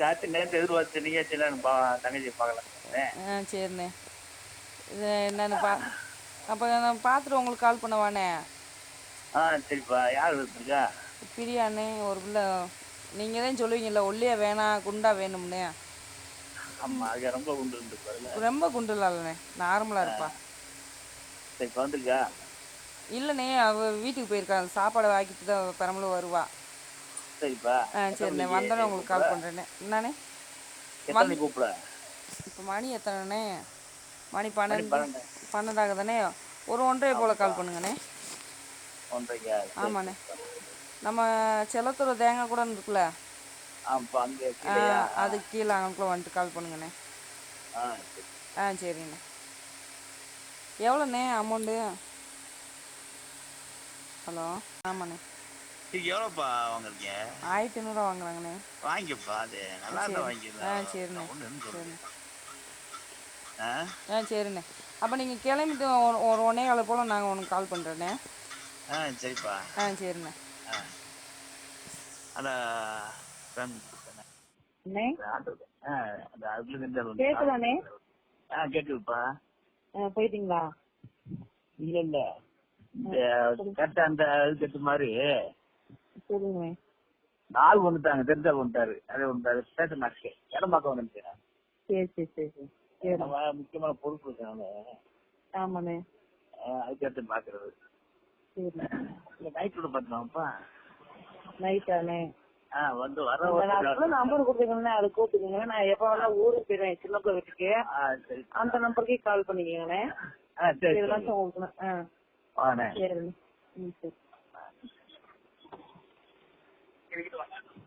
காத்து நேரத்தை எதிர்பார்த்து நீங்க சரி நான் பா தங்கச்சி பார்க்கலாம் ஆ சரிண்ணே. இது என்னன்னு பா அப்போ நான் பார்த்துட்டு உங்களுக்கு கால் பண்ணவாண்ணே. ஆ சரிப்பா. யார் இருக்கா பிரியாண்ணே ஒரு பிள்ளை. நீங்கள் தான் சொல்லுவீங்கல்ல ஒல்லியா வேணாம் குண்டா வேணும்னு. ஆமா அது ரொம்ப குண்டு ரொம்ப குண்டுலாம்ண்ணே நார்மலாக இருப்பா. சரி வந்திருக்கா? இல்லைண்ணே அவ வீட்டுக்கு போயிருக்கா. சாப்பாடு வாங்கிட்டு தான் பெரம்பலூர் வருவா. சரிப்பா. ஆ சரிண்ணே வந்தோடனே உங்களுக்கு கால் பண்ணுறேண்ணே என்னண்ணே எத்தனை கூப்பிட? இப்போ மணி எத்தனைண்ணே மணி பன்னெண்டு. பன்னெண்டு. பன்னெண்டாகுதானே? ஒரு ஒன்றரை போல் கால் பண்ணுங்கண்ணே. ஆமாண்ணே. நம்ம செல்லத்தூர் தேங்காய் கூட இருக்குல்ல? அதுக்கு கீழே அங்கக்குள்ள வந்துட்டு கால் பண்ணுங்கண்ணே. ஆ சரிண்ணே. எவ்வளோண்ணே அமௌண்ட்டு ஹலோ? ஆமாண்ணே. இது எவ்வளோப்பா வாங்குறீங்க? ஆயிரத்தி ஐநூறுரூவா வாங்குறாங்கண்ணே. வாங்கிப்பா அது. நல்லா இருந்தா ஆ வாங்கிக்கலாம் சரிண்ணே. சரிண்ணே ஆ? ஆ சரிண்ணே. அப்போ நீங்கள் கிளம்பிட்டு ஒரு ஒரு ஒன்னே காலை போல் நாங்கள் உனக்கு கால் பண்ணுறேண்ணே ஆ சரிப்பா. ஆ சரிண்ணே. ஆ. அண்ணே ஆ அந்த வந்து கேக்குதாண்ணே? ஆ கேக்குதுப்பா. ஆ, போயிட்டீங்களா? இல்ல இல்ல. கரெக்டா அந்த இதுக்கு மாதிரி நாள் வந்துட்டாங்க தெரிஞ்சால் வந்துட்டாரு அதே வந்துட்டாரு ஸ்டேஷன் ஆச்சு இடம் பார்க்க வந்துச்சு சரி சரி சரி சரி. முக்கியமான பொறுப்பு இருக்காங்க ஆமாண்ணே. அதுக்கேற்ற பாக்குறது நைட்டோட பார்த்துனாப்பா நைட்டாண்ணே ஆ வந்து வர நம்பர் கொடுத்துருக்கேன் அதை கூப்பிட்டுக்கோங்க. நான் எப்போ வேணா ஊருக்கு போயிடுவேன். சின்ன வீட்டுக்கு அந்த நம்பருக்கே கால் பண்ணிக்கோங்கண்ணே. சரி இதெல்லாம் சரி. treat like that.